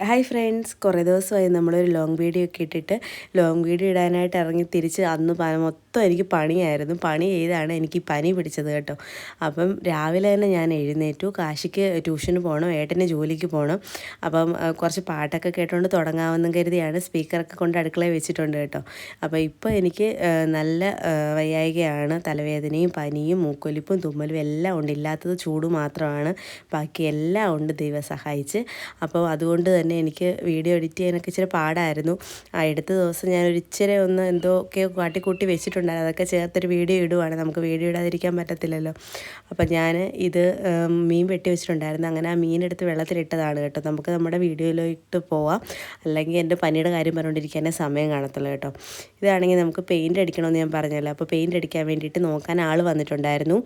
Hi friends കുറേ ദിവസമായി നമ്മളൊരു ലോങ് വീഡിയോ ഒക്കെ ഇട്ടിട്ട് ലോങ് വീഡിയോ ഇടാനായിട്ട് ഇറങ്ങി തിരിച്ച് അന്ന് മൊത്തം എനിക്ക് പണിയായിരുന്നു. പണി ചെയ്താണ് എനിക്ക് പനി പിടിച്ചത് കേട്ടോ. അപ്പം രാവിലെ തന്നെ ഞാൻ എഴുന്നേറ്റു. കാശിക്ക് ട്യൂഷന് പോകണം ഏട്ടന് ജോലിക്ക് പോകണം അപ്പം കുറച്ച് പാട്ടൊക്കെ കേട്ടുകൊണ്ട് തുടങ്ങാമെന്ന് കരുതിയാണ് സ്പീക്കറൊക്കെ കൊണ്ട് അടുക്കളയിൽ വെച്ചിട്ടുണ്ട് കേട്ടോ. അപ്പോൾ ഇപ്പോൾ എനിക്ക് നല്ല വയ്യായികയാണ്. തലവേദനയും പനിയും മൂക്കൊലിപ്പും തുമ്മലും എല്ലാം ഉണ്ട്. ഇല്ലാത്തത് ചൂട് മാത്രമാണ്. ബാക്കി എല്ലാം ഉണ്ട് ദൈവം സഹായിച്ച്. അപ്പോൾ അതുകൊണ്ട് തന്നെ എനിക്ക് വീഡിയോ എഡിറ്റ് ചെയ്യാനൊക്കെ ഇച്ചിരി പാടായിരുന്നു. ആ എടുത്ത ദിവസം ഞാൻ ഒരു ഇച്ചിരി ഒന്ന് എന്തൊക്കെയോ കാട്ടിക്കൂട്ടി വെച്ചിട്ടുണ്ടായിരുന്നു. അതൊക്കെ ചേർത്തൊരു വീഡിയോ ഇടുവാണ്. നമുക്ക് വീഡിയോ ഇടാതിരിക്കാൻ പറ്റത്തില്ലല്ലോ. അപ്പം ഞാൻ ഇത് മീൻ വെട്ടി വെച്ചിട്ടുണ്ടായിരുന്നു. അങ്ങനെ ആ മീനെടുത്ത് വെള്ളത്തിലിട്ടതാണ് കേട്ടോ. നമുക്ക് നമ്മുടെ വീഡിയോയിലോട്ട് പോവാം. അല്ലെങ്കിൽ എന്റെ പനിയുടെ കാര്യം പറഞ്ഞുകൊണ്ടിരിക്കാനേ സമയം കാണത്തുള്ളൂ കേട്ടോ. ഇതാണെങ്കിൽ നമുക്ക് പെയിന്റ് അടിക്കണമെന്ന് ഞാൻ പറഞ്ഞല്ലോ. അപ്പോൾ പെയിന്റ് അടിക്കാൻ വേണ്ടിയിട്ട് നോക്കാൻ ആൾ വന്നിട്ടുണ്ടായിരുന്നു.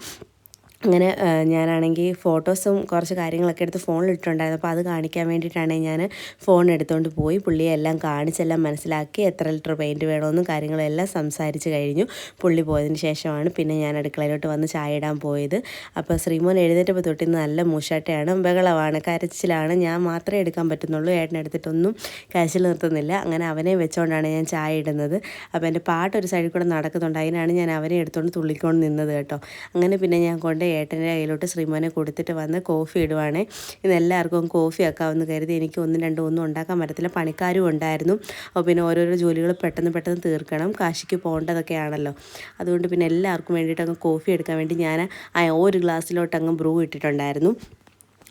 അങ്ങനെ ഞാനാണെങ്കിൽ ഫോട്ടോസും കുറച്ച് കാര്യങ്ങളൊക്കെ എടുത്ത് ഫോണിൽ ഇട്ടിട്ടുണ്ടായിരുന്നു അപ്പോൾ അത് കാണിക്കാൻ വേണ്ടിയിട്ടാണ് ഞാൻ ഫോൺ എടുത്തുകൊണ്ട് പോയി. പുള്ളിയെ എല്ലാം കാണിച്ചെല്ലാം മനസ്സിലാക്കി എത്ര ലിറ്റർ പെയിന്റ് വേണമെന്നും കാര്യങ്ങളെല്ലാം സംസാരിച്ച് കഴിഞ്ഞു. പുള്ളി പോയതിന് ശേഷമാണ് പിന്നെ ഞാൻ അടുക്കളയിലോട്ട് വന്ന് ചായ ഇടാൻ പോയത്. അപ്പോൾ ശ്രീമോൻ എഴുന്നേറ്റപ്പോൾ തൊട്ടി നല്ല മൂഷാട്ടയാണ് ബഹളമാണ് കരച്ചിലാണ്. ഞാൻ മാത്രമേ എടുക്കാൻ പറ്റുന്നുള്ളൂ. ഏട്ടൻ എടുത്തിട്ടൊന്നും കരച്ചിൽ നിർത്തുന്നില്ല. അങ്ങനെ അവനെ വെച്ചുകൊണ്ടാണ് ഞാൻ ചായ ഇടുന്നത് അപ്പോൾ എന്റെ പാട്ട് ഒരു സൈഡിൽ കൂടെ നടക്കുന്നുണ്ട്. അതിനാണ് ഞാൻ അവനെ എടുത്തുകൊണ്ട് തുള്ളിക്കൊണ്ട് നിന്നത് കേട്ടോ. അങ്ങനെ പിന്നെ ഞാൻ കൊണ്ട് ഏട്ടന്റെ കയ്യിലോട്ട് ശ്രീമോനെ കൊടുത്തിട്ട് വന്ന് കോഫി ഇടുവാണ്. ഇന്ന് എല്ലാവർക്കും കോഫി ആക്കാമെന്ന് കരുതി എനിക്ക് ഒന്നും രണ്ടും ഒന്നും ഉണ്ടാക്കാൻ പറ്റത്തില്ല. പണിക്കാരും ഉണ്ടായിരുന്നു. അപ്പോൾ പിന്നെ ഓരോരോ ജോലികൾ പെട്ടെന്ന് പെട്ടെന്ന് തീർക്കണം. കാശിക്ക് പോകേണ്ടതൊക്കെ ആണല്ലോ അതുകൊണ്ട് പിന്നെ എല്ലാവർക്കും വേണ്ടിയിട്ട് അങ്ങ് കോഫി എടുക്കാൻ വേണ്ടി ഞാൻ ആ ഒരു ഗ്ലാസ്സിലോട്ട് അങ്ങ് ബ്രൂ ഇട്ടിട്ടുണ്ടായിരുന്നു.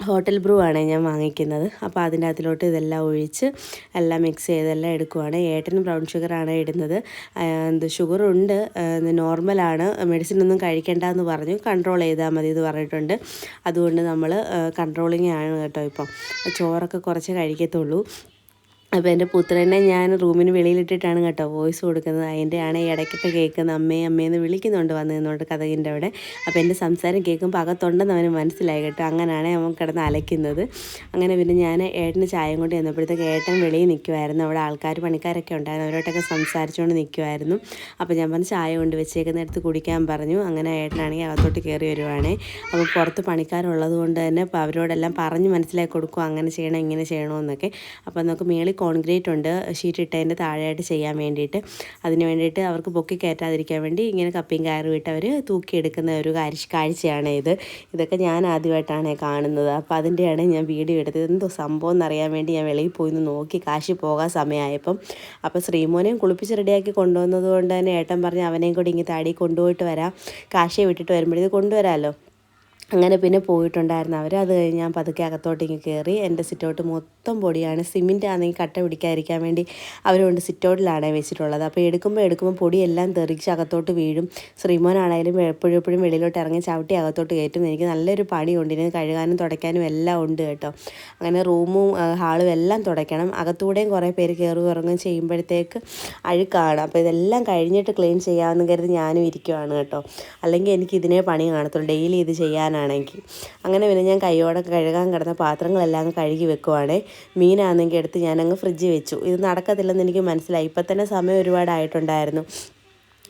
ഹോട്ടൽ ബ്രൂ ആണ് ഞാൻ വാങ്ങിക്കുന്നത്. അപ്പോൾ അതിന്റെ അകത്തിലോട്ട് ഇതെല്ലാം ഒഴിച്ച് എല്ലാം മിക്സ് ചെയ്തെല്ലാം എടുക്കുവാണ്. ഏട്ടന് ബ്രൗൺ ഷുഗറാണ് ഇടുന്നത്. എന്ത് ഷുഗറുണ്ട് നോർമലാണ് മെഡിസിൻ ഒന്നും കഴിക്കേണ്ട എന്ന് പറഞ്ഞു കൺട്രോൾ ചെയ്താൽ മതി എന്ന് പറഞ്ഞിട്ടുണ്ട്. അതുകൊണ്ട് നമ്മൾ കൺട്രോളിങ് ആണ് കേട്ടോ ഇപ്പം. ചോറൊക്കെ കുറച്ച് കഴിക്കത്തുള്ളൂ. അപ്പോൾ എന്റെ പുത്രനെ ഞാൻ റൂമിന് വെളിയിലിട്ടിട്ടാണ് കേട്ടോ വോയിസ് കൊടുക്കുന്നത്. അതിന്റെ ആണ് ഇടയ്ക്കൊക്കെ കേൾക്കുന്ന അമ്മേ അമ്മയെന്ന് വിളിക്കുന്നുണ്ട് വന്ന് നിന്നോണ്ട് കഥകിന്റെ അവിടെ. അപ്പോൾ എന്റെ സംസാരം കേൾക്കുമ്പോൾ അകത്തുണ്ടെന്ന് അവന് മനസ്സിലായി കേട്ടോ. അങ്ങനെയാണ് അവൻ കിടന്ന് അലയ്ക്കുന്നത്. അങ്ങനെ പിന്നെ ഞാൻ ഏട്ടന് ചായം കൊണ്ട് ചെന്നപ്പോഴത്തേക്ക് ഏട്ടൻ വെളിയിൽ നിൽക്കുമായിരുന്നു അവിടെ ആൾക്കാർ പണിക്കാരൊക്കെ ഉണ്ടായിരുന്നു. അവരോട്ടൊക്കെ സംസാരിച്ചുകൊണ്ട് നിൽക്കുമായിരുന്നു അപ്പോൾ ഞാൻ പറഞ്ഞു ചായ കൊണ്ട് വെച്ചേക്കുന്നിടത്ത് കുടിക്കാൻ പറഞ്ഞു. അങ്ങനെ ഏട്ടനാണെങ്കിൽ അകത്തോട്ട് കയറി വരുവാണേ. അപ്പോൾ പുറത്ത് പണിക്കാരുള്ളത് കൊണ്ട് തന്നെ അവരോടെല്ലാം പറഞ്ഞ് മനസ്സിലാക്കി കൊടുക്കും. അങ്ങനെ ചെയ്യണം ഇങ്ങനെ ചെയ്യണമെന്നൊക്കെ അപ്പോൾ നമുക്ക് മേളിൽ കോൺക്രീറ്റ് ഉണ്ട് ഷീറ്റ് ഇട്ടതിന്റെ താഴെയായിട്ട് ചെയ്യാൻ വേണ്ടിയിട്ട്. അതിന് വേണ്ടിയിട്ട് അവർക്ക് പൊക്കി കയറ്റാതിരിക്കാൻ വേണ്ടി ഇങ്ങനെ കപ്പിയും കയറും ഇട്ട് അവർ തൂക്കിയെടുക്കുന്ന ഒരു കാഴ്ച കാഴ്ചയാണ് ഇത്. ഇതൊക്കെ ഞാൻ ആദ്യമായിട്ടാണ് കാണുന്നത്. അപ്പോൾ അതിന്റെയാണ് ഞാൻ വീഡിയോ എടുത്തത്. എന്തോ സംഭവം എന്നറിയാൻ വേണ്ടി ഞാൻ വെളിയിൽ പോയി നോക്കി കാശി പോകാൻ സമയമായപ്പം. അപ്പോൾ ശ്രീമോനെയും കുളിപ്പിച്ച് റെഡിയാക്കി കൊണ്ടുവന്നത് കൊണ്ട് തന്നെ ഏട്ടൻ പറഞ്ഞ് അവനെയും കൂടി ഇങ്ങനെ താടി കൊണ്ടുപോയിട്ട് വരാം. കാശിയെ വിട്ടിട്ട് വരുമ്പോഴേത് കൊണ്ടുവരാമല്ലോ. അങ്ങനെ പിന്നെ പോയിട്ടുണ്ടായിരുന്നു അവർ അത് കഴിഞ്ഞ് ഞാൻ പതുക്കെ അകത്തോട്ടേക്ക് കയറി എന്റെ സിറ്റൗട്ട് മൊത്തം പൊടിയാണ്. സിമെന്റ് ആണെങ്കിൽ കട്ട പിടിക്കാതിരിക്കാൻ വേണ്ടി അവരുകൊണ്ട് സിറ്റൗട്ടിലാണ് വെച്ചിട്ടുള്ളത്. അപ്പോൾ എടുക്കുമ്പോൾ എടുക്കുമ്പോൾ പൊടിയെല്ലാം തെറിച്ച് അകത്തോട്ട് വീഴും. ശ്രീമോനാണെങ്കിലും എപ്പോഴും എപ്പോഴും വെളിയിലോട്ട് ഇറങ്ങി ചവിട്ടി അകത്തോട്ട് കയറ്റും. എനിക്ക് നല്ലൊരു പണിയുണ്ട്. ഇനി കഴുകാനും തുടയ്ക്കാനും എല്ലാം ഉണ്ട് കേട്ടോ. അങ്ങനെ റൂമും ഹാളും എല്ലാം തുടയ്ക്കണം. അകത്തൂടെയും കുറേ പേര് കയറും ഇറങ്ങുകയും ചെയ്യുമ്പോഴത്തേക്ക് അഴുക്കാണ്. അപ്പോൾ ഇതെല്ലാം കഴിഞ്ഞിട്ട് ക്ലീൻ ചെയ്യാമെന്ന് കരുതി ഞാനും ഇരിക്കുവാണ് കേട്ടോ. അല്ലെങ്കിൽ എനിക്ക് ഇതിനെ പണി കാണത്തുള്ളൂ. ഡെയിലി ഇത് ചെയ്യാനാണെങ്കിൽ അങ്ങനെ പിന്നെ ഞാൻ കൈയോടെ കഴുകാൻ കിടന്ന പാത്രങ്ങളെല്ലാം കഴുകി വെക്കുവാണേ. മീനാണെങ്കിൽ എടുത്ത് ഞാനങ്ങ് ഫ്രിഡ്ജിൽ വെച്ചു. ഇത് നടക്കത്തില്ലെന്ന് എനിക്ക് മനസ്സിലായി. ഇപ്പം തന്നെ സമയം ഒരുപാടായിട്ടുണ്ടായിരുന്നു.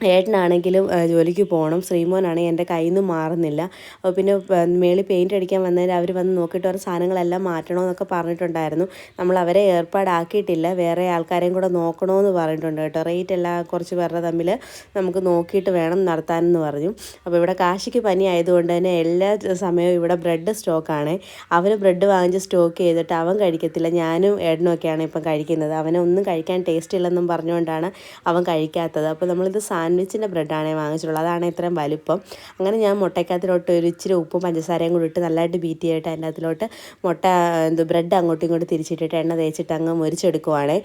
ഏട്ടനാണെങ്കിലും ജോലിക്ക് പോകണം ശ്രീമോനാണെങ്കിൽ എന്റെ കയ്യിൽ നിന്ന് മാറുന്നില്ല. അപ്പോൾ പിന്നെ മേളിൽ പെയിന്റ് അടിക്കാൻ വന്നതിൽ അവർ വന്ന് നോക്കിയിട്ട് അവർ സാധനങ്ങളെല്ലാം മാറ്റണമെന്നൊക്കെ പറഞ്ഞിട്ടുണ്ടായിരുന്നു. നമ്മൾ അവരെ ഏർപ്പാടാക്കിയിട്ടില്ല. വേറെ ആൾക്കാരെയും കൂടെ നോക്കണമെന്ന് പറഞ്ഞിട്ടുണ്ട് കേട്ടോ. റേറ്റ് എല്ലാം കുറച്ച് പേരുടെ തമ്മിൽ നമുക്ക് നോക്കിയിട്ട് വേണം നടത്താനെന്ന് പറഞ്ഞു. അപ്പോൾ ഇവിടെ കാശിക്ക് പനി ആയതുകൊണ്ട് തന്നെ എല്ലാ സമയവും ഇവിടെ ബ്രെഡ് സ്റ്റോക്കാണ്. അവർ ബ്രെഡ് വാങ്ങിച്ച് സ്റ്റോക്ക് ചെയ്തിട്ട് അവൻ കഴിക്കത്തില്ല. ഞാനും ഏട്ടനും ഒക്കെയാണ് ഇപ്പം കഴിക്കുന്നത്. അവനെ ഒന്നും കഴിക്കാൻ ടേസ്റ്റ് ഇല്ലെന്നും പറഞ്ഞുകൊണ്ടാണ് അവൻ കഴിക്കാത്തത്. അപ്പോൾ നമ്മളിത് സാൻഡ്വിച്ചിന്റെ ബ്രെഡാണ് വാങ്ങിച്ചിട്ടുള്ളത്. അതാണ് ഇത്രയും വലുപ്പം. അങ്ങനെ ഞാൻ മുട്ടയ്ക്കകത്തിലോട്ട് ഒരു ഇച്ചിരി ഉപ്പും പഞ്ചസാരയും കൂടി ഇട്ട് നല്ലതായിട്ട് ബീറ്റ് ചെയ്തിട്ട് അതിന്റെ അകത്തിലോട്ട് മുട്ട എന്ത് ബ്രെഡ് അങ്ങോട്ടും ഇങ്ങോട്ടും തിരിച്ചിട്ടിട്ട് എണ്ണ തേച്ചിട്ട് അങ്ങ് മുരിച്ചെടുക്കുവാണേ.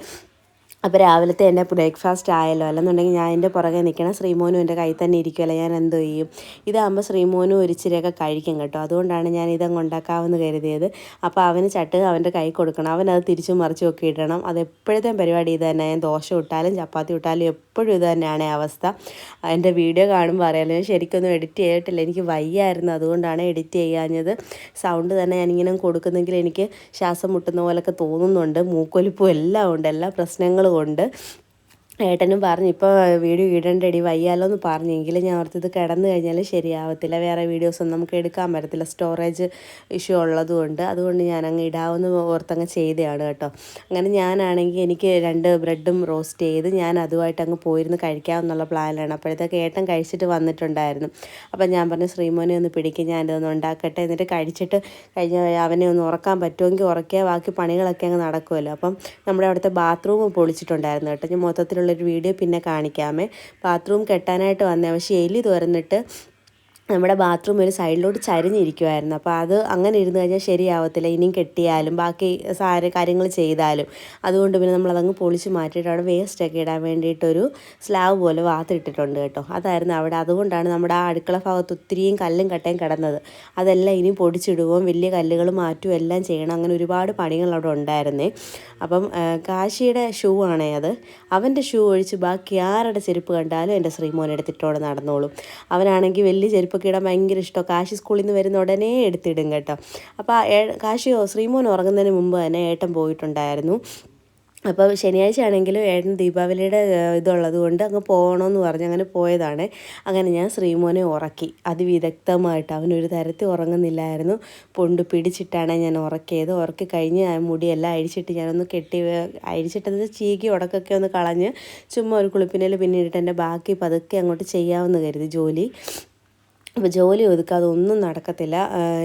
അപ്പോൾ രാവിലത്തെ എന്റെ ബ്രേക്ക്ഫാസ്റ്റ് ആയല്ലോ. അല്ലെന്നുണ്ടെങ്കിൽ ഞാൻ എന്റെ പുറകെ നിൽക്കണം ശ്രീമോനും എന്റെ കയ്യിൽ തന്നെ ഇരിക്കുമല്ലോ ഞാൻ എന്തോ ചെയ്യും? ഇതാകുമ്പോൾ ശ്രീമോനും ഒരു ഇച്ചിരിയൊക്കെ കഴിക്കും കേട്ടോ. അതുകൊണ്ടാണ് ഞാൻ ഇതങ്ങ് ഉണ്ടാക്കാമെന്ന് കരുതിയത്. അപ്പോൾ അവന് ചട്ട് അവന്റെ കൈ കൊടുക്കണം. അവനത് തിരിച്ചും മറിച്ചും ഒക്കെ ഇടണം. അത് എപ്പോഴത്തെ പരിപാടി ഇത് തന്നെ? ഞാൻ ദോശ ഇട്ടാലും ചപ്പാത്തി ഇട്ടാലും എപ്പോഴും ഇത് തന്നെയാണ് അവസ്ഥ. എന്റെ വീഡിയോ കാണുമ്പോൾ അറിയാലോ ഞാൻ ശരിക്കൊന്നും എഡിറ്റ് ചെയ്തിട്ടില്ല. എനിക്ക് വയ്യായിരുന്നു. അതുകൊണ്ടാണ് എഡിറ്റ് ചെയ്യാഞ്ഞത്. സൗണ്ട് തന്നെ ഞാനിങ്ങനെ കൊടുക്കുന്നെങ്കിൽ എനിക്ക് ശ്വാസം മുട്ടുന്ന പോലൊക്കെ തോന്നുന്നുണ്ട്. മൂക്കൊലിപ്പും എല്ലാം ഉണ്ട്. എല്ലാ പ്രശ്നങ്ങളും ഉണ്ട് ഏട്ടനും പറഞ്ഞു ഇപ്പോൾ വീഡിയോ ഇടണ്ടടി വയ്യാലോ എന്ന് പറഞ്ഞെങ്കിൽ ഞാൻ ഓർത്തത് കിടന്നു കഴിഞ്ഞാൽ ശരിയാവത്തില്ല. വേറെ വീഡിയോസൊന്നും നമുക്ക് എടുക്കാൻ പറ്റത്തില്ല. സ്റ്റോറേജ് ഇഷ്യൂ ഉള്ളതുകൊണ്ട് അതുകൊണ്ട് ഞാൻ അങ്ങ് ഇടാവുന്ന ഓർത്തങ്ങ് ചെയ്തതാണ് കേട്ടോ. അങ്ങനെ ഞാനാണെങ്കിൽ എനിക്ക് രണ്ട് ബ്രെഡും റോസ്റ്റ് ചെയ്ത് ഞാൻ അതുമായിട്ട് അങ്ങ് പോയിരുന്ന് കഴിക്കാമെന്നുള്ള പ്ലാനാണ് അപ്പോഴത്തേക്ക് ഏട്ടൻ കഴിച്ചിട്ട് വന്നിട്ടുണ്ടായിരുന്നു. അപ്പം ഞാൻ പറഞ്ഞു ശ്രീമോനെ ഒന്ന് പിടിക്കും. ഞാനിതൊന്ന് ഉണ്ടാക്കട്ടെ. എന്നിട്ട് കഴിച്ചിട്ട് കഴിഞ്ഞ അവനെ ഒന്ന് ഉറക്കാൻ പറ്റുമെങ്കിൽ ഉറക്കിയാൽ ബാക്കി പണികളൊക്കെ അങ്ങ് നടക്കുമല്ലോ. അപ്പം നമ്മുടെ അവിടുത്തെ ബാത്റൂം പൊളിച്ചിട്ടുണ്ടായിരുന്നു കേട്ടോ. ഞാൻ മൊത്തത്തിലുള്ള ഒരു വീഡിയോ പിന്നെ കാണിക്കാമേ. ബാത്റൂം കെട്ടാനായിട്ട് വന്നേ. പക്ഷേ എലി തുറന്നിട്ട് നമ്മുടെ ബാത്റൂം ഒരു സൈഡിലോട്ട് ചരിഞ്ഞിരിക്കുമായിരുന്നു അപ്പോൾ അത് അങ്ങനെ ഇരുന്ന് കഴിഞ്ഞാൽ ശരിയാവത്തില്ല. ഇനിയും കെട്ടിയാലും ബാക്കി സാര കാര്യങ്ങൾ ചെയ്താലും. അതുകൊണ്ട് പിന്നെ നമ്മളതങ്ങ് പൊളിച്ച് മാറ്റിയിട്ട് അവിടെ വേസ്റ്റൊക്കെ ഇടാൻ വേണ്ടിയിട്ടൊരു സ്ലാബ് പോലെ വാത്തിട്ടിട്ടുണ്ട് കേട്ടോ. അതായിരുന്നു അവിടെ. അതുകൊണ്ടാണ് നമ്മുടെ ആ അടുക്കള ഭാഗത്ത് ഒത്തിരിയും കല്ലും കട്ടയും കിടന്നത്. അതെല്ലാം ഇനിയും പൊടിച്ചിടുകയും വലിയ കല്ലുകൾ മാറ്റുകയും എല്ലാം ചെയ്യണം. അങ്ങനെ ഒരുപാട് പണികൾ അവിടെ ഉണ്ടായിരുന്നേ. അപ്പം കാശിയുടെ ഷൂ ആണേ അത്. അവന്റെ ഷൂ ഒഴിച്ച് ബാക്കി ആരുടെ ചെരുപ്പ് കണ്ടാലും എന്റെ ശ്രീമോൻ എടുത്തിട്ടോടെ നടന്നോളും. അവനാണെങ്കിൽ വലിയ ചെരുപ്പ് ഒക്കെ ഇടാൻ ഭയങ്കര ഇഷ്ടമാണ്. കാശി സ്കൂളിൽ നിന്ന് വരുന്ന ഉടനെ എടുത്തിടും കേട്ടോ. അപ്പോൾ കാശിയോ ശ്രീമോൻ ഉറങ്ങുന്നതിന് മുമ്പ് തന്നെ ഏട്ടൻ പോയിട്ടുണ്ടായിരുന്നു. അപ്പോൾ ശനിയാഴ്ച ആണെങ്കിലും ഏട്ടൻ ദീപാവലിയുടെ ഇതുള്ളത് കൊണ്ട് അങ്ങ് പോകണമെന്ന് പറഞ്ഞ് അങ്ങനെ പോയതാണ്. അങ്ങനെ ഞാൻ ശ്രീമോനെ ഉറക്കി. അതിവിദഗ്ധമായിട്ട് അവനൊരു തരത്തിൽ ഉറങ്ങുന്നില്ലായിരുന്നു. പൊണ്ട് പിടിച്ചിട്ടാണ് ഞാൻ ഉറക്കിയത്. ഉറക്കി കഴിഞ്ഞ് മുടിയെല്ലാം അഴിച്ചിട്ട് ഞാനൊന്ന് കെട്ടി അഴിച്ചിട്ടത് ചീകി ഉടക്കൊക്കെ ഒന്ന് കളഞ്ഞ് ചുമ്മാ ഒരു കുളിപ്പിനൽ പിന്നീട് എന്റെ ബാക്കി പതുക്കെ അങ്ങോട്ട് ചെയ്യാമെന്ന് കരുതി ജോലി. അപ്പോൾ ജോലി ഒതുക്കാതെ ഒന്നും നടക്കത്തില്ല.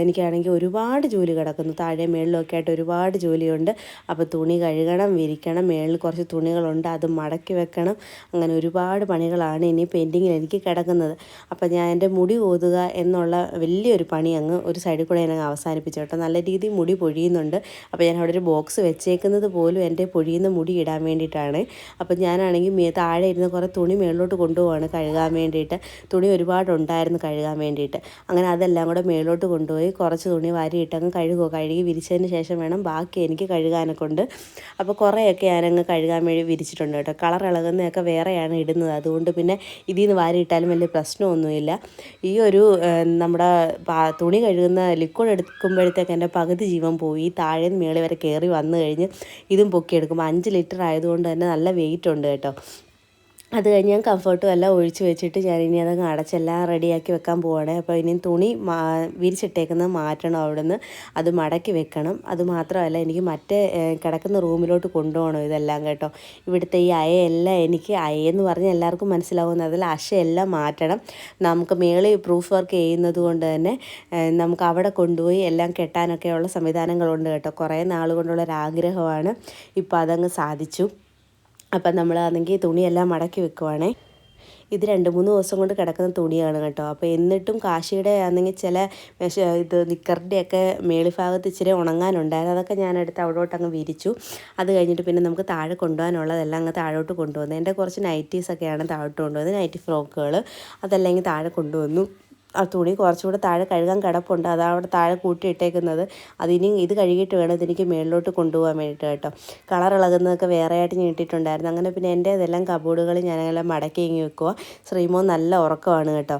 എനിക്കാണെങ്കിൽ ഒരുപാട് ജോലി കിടക്കുന്നു. താഴെ മേളിലൊക്കെ ആയിട്ട് ഒരുപാട് ജോലിയുണ്ട്. അപ്പോൾ തുണി കഴുകണം വിരിക്കണം മേളിൽ കുറച്ച് തുണികളുണ്ട്. അത് മടക്കി വെക്കണം. അങ്ങനെ ഒരുപാട് പണികളാണ് ഇനി പെയിന്റിങ്ങിൽ എനിക്ക് കിടക്കുന്നത്. അപ്പോൾ ഞാൻ എന്റെ മുടി ഓതുക എന്നുള്ള വലിയൊരു പണി അങ്ങ് ഒരു സൈഡിൽ കൂടെ ഞാൻ അവസാനിപ്പിച്ചു കേട്ടോ. നല്ല രീതിയിൽ മുടി പൊഴിയുന്നുണ്ട്. അപ്പോൾ ഞാൻ അവിടെ ഒരു ബോക്സ് വെച്ചേക്കുന്നത് പോലും എന്റെ പൊഴിയുന്ന മുടി ഇടാൻ വേണ്ടിയിട്ടാണ്. അപ്പോൾ ഞാനാണെങ്കിൽ താഴെ ഇരുന്ന് കുറേ തുണി മേളിലോട്ട് കൊണ്ടുപോവാണ് കഴുകാൻ വേണ്ടിയിട്ട്. തുണി ഒരുപാടുണ്ടായിരുന്നു കഴുകാൻ വേണ്ടിയിട്ട്. അങ്ങനെ അതെല്ലാം കൂടെ മേലോട്ട് കൊണ്ടുപോയി കുറച്ച് തുണി വാരിയിട്ടങ്ങ് കഴുകുക കഴുകി വിരിച്ചതിന് ശേഷം വേണം ബാക്കി എനിക്ക് കഴുകാനൊക്കെ ഉണ്ട് അപ്പോൾ കുറേയൊക്കെ ഞാനങ്ങ് കഴുകാൻ വേണ്ടി വിരിച്ചിട്ടുണ്ട് കേട്ടോ. കളർ ഇളകുന്നതൊക്കെ വേറെയാണ് ഇടുന്നത്. അതുകൊണ്ട് പിന്നെ ഇതിൽ നിന്ന് വാരിയിട്ടാലും വലിയ പ്രശ്നമൊന്നുമില്ല. ഈ ഒരു നമ്മുടെ തുണി കഴുകുന്ന ലിക്വിഡ് എടുക്കുമ്പോഴത്തേക്ക് എന്റെ പകുതി ജീവൻ പോയി. താഴെ മേളി വരെ കയറി വന്നു കഴിഞ്ഞ് ഇതും പൊക്കിയെടുക്കുമ്പോൾ അഞ്ച് ലിറ്റർ ആയതുകൊണ്ട് തന്നെ നല്ല വെയിറ്റ് ഉണ്ട് കേട്ടോ. അത് കഴിഞ്ഞ് ഞാൻ കംഫർട്ടും എല്ലാം ഒഴിച്ച് വെച്ചിട്ട് ഞാൻ ഇനി അതങ്ങ് അടച്ചെല്ലാം റെഡിയാക്കി വെക്കാൻ പോവാണ്. അപ്പോൾ ഇനി തുണി മാ വിരിച്ചിട്ടേക്കുന്നത് മാറ്റണം അവിടുന്ന്. അത് മടക്കി വെക്കണം. അത് മാത്രമല്ല എനിക്ക് മറ്റേ കിടക്കുന്ന റൂമിലോട്ട് കൊണ്ടുപോകണം ഇതെല്ലാം കേട്ടോ. ഇവിടുത്തെ ഈ അയയെല്ലാം എനിക്ക് അയെന്ന് പറഞ്ഞ് എല്ലാവർക്കും മനസ്സിലാവുന്ന അതിൽ അശയെല്ലാം മാറ്റണം. നമുക്ക് മേളിൽ പ്രൂഫ് വർക്ക് ചെയ്യുന്നത് കൊണ്ട് തന്നെ നമുക്ക് അവിടെ കൊണ്ടുപോയി എല്ലാം കെട്ടാനൊക്കെയുള്ള സംവിധാനങ്ങളുണ്ട് കേട്ടോ. കുറേ നാളുകൊണ്ടുള്ളൊരാഗ്രഹമാണ് ഇപ്പോൾ അതങ്ങ് സാധിച്ചു. അപ്പം നമ്മളാണെങ്കിൽ തുണിയെല്ലാം മടക്കി വെക്കുവാണേ. ഇത് രണ്ട് മൂന്ന് ദിവസം കൊണ്ട് കിടക്കുന്ന തുണിയാണ് കേട്ടോ. അപ്പോൾ എന്നിട്ടും കാശിയുടെ ആണെങ്കിൽ ചില മെഷ ഇത് നിക്കറിന്റെയൊക്കെ മേളിഭാഗത്ത് ഇച്ചിരി ഉണങ്ങാനുണ്ടായിരുന്നു. അതൊക്കെ ഞാൻ എടുത്ത് അവിടോട്ട് അങ്ങ് വിരിച്ചു. അത് കഴിഞ്ഞിട്ട് പിന്നെ നമുക്ക് താഴെ കൊണ്ടുപോകാനുള്ളതെല്ലാം അങ്ങ് താഴോട്ട് കൊണ്ടുവന്നു. എന്റെ കുറച്ച് നൈറ്റീസൊക്കെയാണ് താഴോട്ട് കൊണ്ടുവന്നത്. നൈറ്റി ഫ്രോക്കുകൾ. അതെല്ലാം താഴെ കൊണ്ടുവന്നു. ആ തുണി കുറച്ചുകൂടെ താഴെ കഴുകാൻ കിടപ്പുണ്ട്. അതാ അവിടെ താഴെ കൂട്ടിയിട്ടേക്കുന്നത്. അതിനി ഇത് കഴുകിയിട്ട് വേണം ഇതെനിക്ക് മേളിലോട്ട് കൊണ്ടുപോകാൻ വേണ്ടിയിട്ട് കേട്ടോ. കളർ ഇളകുന്നതൊക്കെ വേറെ ആയിട്ട് ഞാൻ ഇട്ടിട്ടുണ്ടായിരുന്നു അങ്ങനെ പിന്നെ എന്റെ ഇതെല്ലാം കബോർഡുകൾ ഞാനെല്ലാം മടക്കി ഇങ്ങി വെക്കുക ശ്രീമോ നല്ല ഉറക്കമാണ് കേട്ടോ.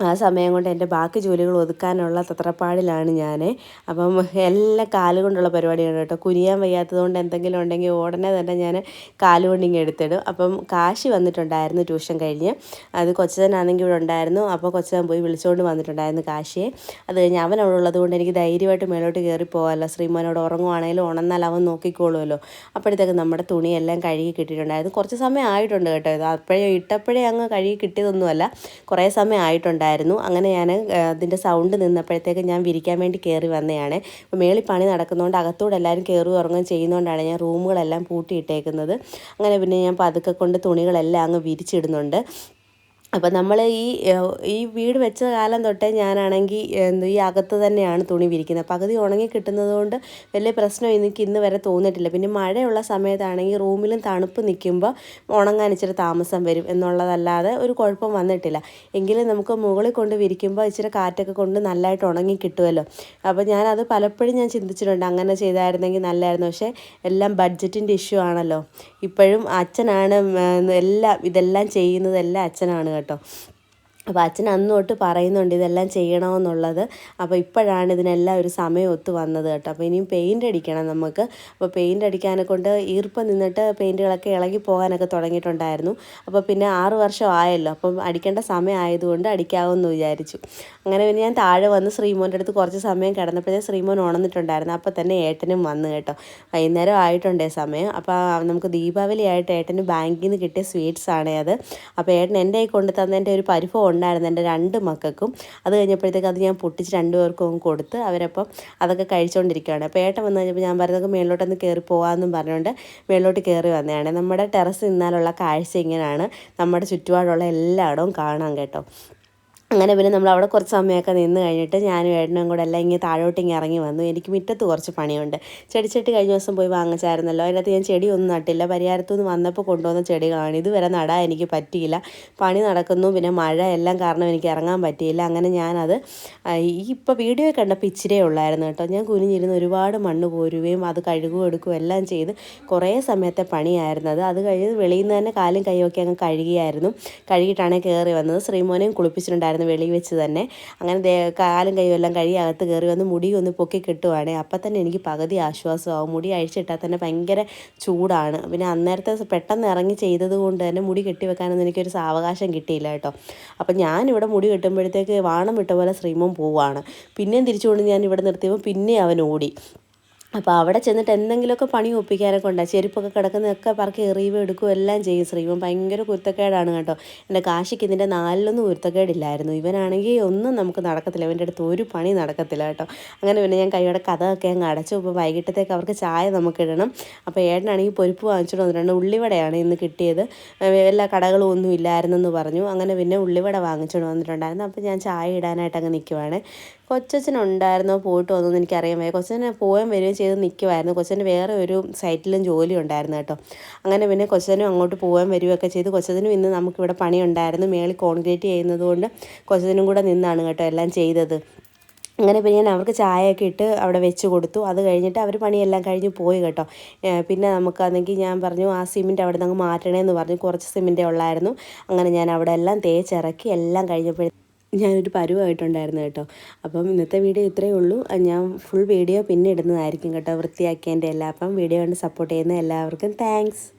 ആ സമയം കൊണ്ട് എന്റെ ബാക്കി ജോലികൾ ഒതുക്കാനുള്ള തത്രപ്പാടിലാണ് ഞാൻ. അപ്പം എല്ലാം കാലുകൊണ്ടുള്ള പരിപാടിയാണ് കേട്ടോ. കുനിയാൻ വയ്യാത്തത് കൊണ്ട് എന്തെങ്കിലും ഉണ്ടെങ്കിൽ ഉടനെ തന്നെ ഞാൻ കാലുകൊണ്ട് ഇങ്ങനെ എടുത്തിടും. അപ്പം കാശി വന്നിട്ടുണ്ടായിരുന്നു ട്യൂഷൻ കഴിഞ്ഞ്. അത് കൊച്ചനാണെങ്കിൽ ഇവിടെ ഉണ്ടായിരുന്നു. അപ്പോൾ കൊച്ചൻ പോയി വിളിച്ചുകൊണ്ട് വന്നിട്ടുണ്ടായിരുന്നു കാശിയെ. അത് കഴിഞ്ഞ് അവൻ അവിടെ ഉള്ളത് കൊണ്ട് എനിക്ക് ധൈര്യമായിട്ട് മേലോട്ട് കയറി പോകാമല്ലോ. ശ്രീമോനോട് ഉറങ്ങുവാണെങ്കിലും ഉണന്നാൽ അവൻ നോക്കിക്കോളുമല്ലോ. അപ്പോഴത്തേക്ക് നമ്മുടെ തുണിയെല്ലാം കഴുകി കിട്ടിയിട്ടുണ്ടായിരുന്നു. കുറച്ച് സമയം ആയിട്ടുണ്ട് കേട്ടോ ഇത്. അപ്പോഴേ ഇട്ടപ്പോഴേ അങ്ങ് കഴുകി കിട്ടിയതൊന്നുമല്ല. കുറേ സമയം ആയിട്ടുണ്ട്. ഉണ്ടായിരുന്നു. അങ്ങനെ ഞാൻ അതിന്റെ സൗണ്ട് നിന്നപ്പോഴത്തേക്ക് ഞാൻ വിരിക്കാൻ വേണ്ടി കയറി വന്നതാണ് അപ്പോൾ മേളിൽ പണി നടക്കുന്നതുകൊണ്ട് അകത്തോടെ എല്ലാവരും കയറി ഉറങ്ങുകയും ചെയ്യുന്നതുകൊണ്ടാണ് ഞാൻ റൂമുകളെല്ലാം പൂട്ടിയിട്ടേക്കുന്നത്. അങ്ങനെ പിന്നെ ഞാൻ പതുക്കെ കൊണ്ട് തുണികളെല്ലാം അങ്ങ് വിരിച്ചിടുന്നുണ്ട്. അപ്പോൾ നമ്മൾ ഈ ഈ വീട് വെച്ച കാലം തൊട്ടേ ഞാനാണെങ്കിൽ ഈ അകത്ത് തന്നെയാണ് തുണി വിരിക്കുന്നത് പകുതി ഉണങ്ങി കിട്ടുന്നത് കൊണ്ട് വലിയ പ്രശ്നം എനിക്ക് ഇന്ന് വരെ തോന്നിയിട്ടില്ല. പിന്നെ മഴയുള്ള സമയത്താണെങ്കിൽ റൂമിലും തണുപ്പ് നിൽക്കുമ്പോൾ ഉണങ്ങാൻ ഇച്ചിരി താമസം വരും എന്നുള്ളതല്ലാതെ ഒരു കുഴപ്പം വന്നിട്ടില്ല. എങ്കിലും നമുക്ക് മുകളിൽ കൊണ്ട് വിരിക്കുമ്പോൾ ഇച്ചിരി കാറ്റൊക്കെ കൊണ്ട് നല്ലതായിട്ട് ഉണങ്ങി കിട്ടുമല്ലോ അപ്പോൾ ഞാനത് പലപ്പോഴും ഞാൻ ചിന്തിച്ചിട്ടുണ്ട്. അങ്ങനെ ചെയ്തായിരുന്നെങ്കിൽ നല്ലതായിരുന്നു പക്ഷേ എല്ലാം ബഡ്ജറ്റിന്റെ ഇഷ്യൂ ആണല്ലോ. ഇപ്പോഴും അച്ഛനാണ് എല്ലാം ഇതെല്ലാം ചെയ്യുന്നതെല്ലാം അച്ഛനാണ് കേട്ടോ. അപ്പോൾ അച്ഛൻ അന്ന് തൊട്ട് പറയുന്നുണ്ട് ഇതെല്ലാം ചെയ്യണമെന്നുള്ളത്. അപ്പോൾ ഇപ്പോഴാണ് ഇതിനെല്ലാം ഒരു സമയം ഒത്തു വന്നത് കേട്ടോ. അപ്പോൾ ഇനിയും പെയിന്റ് അടിക്കണം നമുക്ക്. അപ്പോൾ പെയിന്റ് അടിക്കാനെ കൊണ്ട് ഈർപ്പം നിന്നിട്ട് പെയിന്റുകളൊക്കെ ഇളകി പോകാനൊക്കെ തുടങ്ങിയിട്ടുണ്ടായിരുന്നു. അപ്പോൾ പിന്നെ ആറ് വർഷം ആയല്ലോ. അപ്പം അടിക്കേണ്ട സമയം ആയതുകൊണ്ട് അടിക്കാമെന്ന് വിചാരിച്ചു. അങ്ങനെ പിന്നെ ഞാൻ താഴെ വന്ന് ശ്രീമോന്റെ അടുത്ത് കുറച്ച് സമയം കിടന്നപ്പോഴേ ശ്രീമോൻ ഉണർന്നിട്ടുണ്ടായിരുന്നു. അപ്പോൾ തന്നെ ഏട്ടനും വന്നു കേട്ടോ. വൈകുന്നേരം ആയിട്ടുണ്ടേ സമയം. അപ്പോൾ നമുക്ക് ദീപാവലി ആയിട്ട് ഏട്ടന് ബാങ്കിൽ നിന്ന് കിട്ടിയ സ്വീറ്റ്സ് ആണ് അത്. അപ്പോൾ ഏട്ടൻ എന്റെ കൈ തന്നതിന്റെ ഒരു പരിഭവം ഉണ്ടായിരുന്നു എന്റെ രണ്ട് മക്കൾക്കും. അത് കഴിഞ്ഞപ്പോഴത്തേക്ക് അത് ഞാൻ പൊട്ടിച്ച് രണ്ടുപേർക്കും കൊടുത്ത് അവരപ്പം അതൊക്കെ കഴിച്ചുകൊണ്ടിരിക്കുകയാണ് അപ്പോൾ ഏട്ടൻ വന്നു കഴിഞ്ഞപ്പോൾ ഞാൻ പറഞ്ഞത് മേളിലോട്ടൊന്ന് കയറി പോകാമെന്നും പറഞ്ഞുകൊണ്ട് മേളിലോട്ട് കയറി വന്നതാണ്. നമ്മുടെ ടെറസ് നിന്നാലുള്ള കാഴ്ച ഇങ്ങനെയാണ്. നമ്മുടെ ചുറ്റുപാടുള്ള എല്ലായിടവും കാണാം കേട്ടോ. അങ്ങനെ പിന്നെ നമ്മൾ അവിടെ കുറച്ച് സമയമൊക്കെ നിന്ന് കഴിഞ്ഞിട്ട് ഞാനും ഏട്ടനും കൂടെ എല്ലാം ഇങ്ങനെ താഴോട്ട് ഇങ്ങനെ ഇറങ്ങി വന്നു. എനിക്ക് മുറ്റത്ത് കുറച്ച് പണിയുണ്ട്. ചെടിച്ചട്ടി കഴിഞ്ഞ ദിവസം പോയി വാങ്ങിച്ചായിരുന്നല്ലോ. അതിനകത്ത് ഞാൻ ചെടി ഒന്നും നട്ടില്ല. പരിഹാരത്തു നിന്ന് വന്നപ്പോൾ കൊണ്ടുവന്ന ചെടികളാണ്. ഇതുവരെ നടാൻ എനിക്ക് പറ്റിയില്ല. പണി നടക്കുന്നു. പിന്നെ മഴ എല്ലാം കാരണം എനിക്ക് ഇറങ്ങാൻ പറ്റിയില്ല. അങ്ങനെ ഞാനത് ഈ ഇപ്പോൾ വീഡിയോ കണ്ടപ്പോൾ ഇച്ചിരേ ഉള്ളായിരുന്നു കേട്ടോ. ഞാൻ കുനിഞ്ഞിരുന്ന് ഒരുപാട് മണ്ണ് കോരുകയും അത് കഴുകുകയും എടുക്കുകയും എല്ലാം ചെയ്ത് കുറേ സമയത്തെ പണിയായിരുന്നു അത് അത് കഴിഞ്ഞ് വെളിയിൽ നിന്ന് തന്നെ കാലും കൈയൊക്കെ അങ്ങ് കഴുകിയായിരുന്നു. കഴുകിയിട്ടാണ് കയറി വന്നത്. ശ്രീമോനെയും കുളിപ്പിച്ചിട്ടുണ്ടായിരുന്നു. വെളിയിൽ വെച്ച് തന്നെ അങ്ങനെ കാലും കൈയും എല്ലാം കഴുകി അകത്ത് കയറി വന്ന് മുടി ഒന്ന് പൊക്കി കിട്ടുവാണെ. അപ്പം തന്നെ എനിക്ക് പകുതി ആശ്വാസമാവും. മുടി അഴിച്ചിട്ടാൽ തന്നെ ഭയങ്കര ചൂടാണ്. പിന്നെ അന്നേരത്തെ പെട്ടെന്ന് ഇറങ്ങി ചെയ്തത് കൊണ്ട് തന്നെ മുടി കെട്ടിവെക്കാനൊന്നും എനിക്കൊരു സാവകാശം കിട്ടിയില്ല കേട്ടോ. അപ്പം ഞാനിവിടെ മുടി കെട്ടുമ്പോഴത്തേക്ക് വാണം വിട്ട പോലെ ശ്രീമം പോവാണ് പിന്നെയും തിരിച്ചുകൊണ്ട് ഞാൻ ഇവിടെ നിർത്തിയപ്പോൾ പിന്നെ അവൻ ഓടി. അപ്പോൾ അവിടെ ചെന്നിട്ട് എന്തെങ്കിലുമൊക്കെ പണി ഒപ്പിക്കാനൊക്കെ ഉണ്ടാകും ചെരുപ്പൊക്കെ കിടക്കുന്നതൊക്കെ പറക്കി എറിയുകയും എടുക്കുകയും എല്ലാം ചെയ്യും. ശ്രീവൻ ഭയങ്കര കുരുത്തക്കേടാണ് കേട്ടോ. എന്റെ കാശിക്ക് ഇതിന്റെ നാലിലൊന്നും കുരുത്തക്കേടില്ലായിരുന്നു. ഇവനാണെങ്കിൽ ഒന്നും നമുക്ക് നടക്കത്തില്ല. ഇവന്റെ അടുത്ത് ഒരു പണി നടക്കത്തില്ല കേട്ടോ. അങ്ങനെ പിന്നെ ഞാൻ കൈയുടെ കഥയൊക്കെ അങ്ങ് അടച്ചു. ഇപ്പോൾ വൈകിട്ടത്തേക്ക് അവർക്ക് ചായ നമുക്ക് ഇടണം. അപ്പോൾ ഏട്ടനാണെങ്കിൽ പൊരിപ്പ് വാങ്ങിച്ചിട്ട് വന്നിട്ടുണ്ട് ഉള്ളിവടയാണ് ഇന്ന് കിട്ടിയത്. എല്ലാ കടകളും ഒന്നും ഇല്ലായിരുന്നെന്ന് പറഞ്ഞു. അങ്ങനെ പിന്നെ ഉള്ളിവട വാങ്ങിച്ചുകൊണ്ട് വന്നിട്ടുണ്ടായിരുന്നു. അപ്പോൾ ഞാൻ ചായ ഇടാനായിട്ട് അങ്ങ് നിൽക്കുവാണ് കൊച്ചച്ഛനുണ്ടായിരുന്നോ പോയിട്ട് വന്നോന്ന് എനിക്കറിയാൻ വയ്യ. കൊച്ചനെ പോയാൻ വരികയും ചെയ്ത് നിൽക്കുമായിരുന്നു കൊച്ചന് വേറെ ഒരു സൈറ്റിലും ജോലി ഉണ്ടായിരുന്നു കേട്ടോ. അങ്ങനെ പിന്നെ കൊച്ചനും അങ്ങോട്ട് പോകാൻ വരികയൊക്കെ ചെയ്ത്. കൊച്ചനും ഇന്ന് നമുക്കിവിടെ പണിയുണ്ടായിരുന്നു. മേളിൽ കോൺക്രീറ്റ് ചെയ്യുന്നതുകൊണ്ട് കൊണ്ട് കൊച്ചച്ഛനും കൂടെ നിന്നാണ് കേട്ടോ എല്ലാം ചെയ്തത്. അങ്ങനെ പിന്നെ ഞാൻ അവർക്ക് ചായയൊക്കെ ഇട്ട് അവിടെ വെച്ച് കൊടുത്തു. അത് കഴിഞ്ഞിട്ട് അവർ പണിയെല്ലാം കഴിഞ്ഞ് പോയി കേട്ടോ. പിന്നെ നമുക്കാണെങ്കിൽ ഞാൻ പറഞ്ഞു ആ സിമെന്റ് അവിടെ നിന്ന് മാറ്റണേന്ന് പറഞ്ഞു. കുറച്ച് സിമെന്റേ ഉള്ളായിരുന്നു. അങ്ങനെ ഞാൻ അവിടെ എല്ലാം തേച്ചിറക്കി എല്ലാം കഴിഞ്ഞപ്പോൾ ഞാനൊരു പരുവായിട്ടുണ്ടായിരുന്നു കേട്ടോ. അപ്പം ഇന്നത്തെ വീഡിയോ ഇത്രയേ ഉള്ളൂ. ഞാൻ ഫുൾ വീഡിയോ പിന്നെ ഇടുന്നതായിരിക്കും കേട്ടോ വൃത്തിയാക്കിയതിന്റെ എല്ലാം. അപ്പം വീഡിയോ കണ്ട് സപ്പോർട്ട് ചെയ്യുന്ന എല്ലാവർക്കും താങ്ക്സ്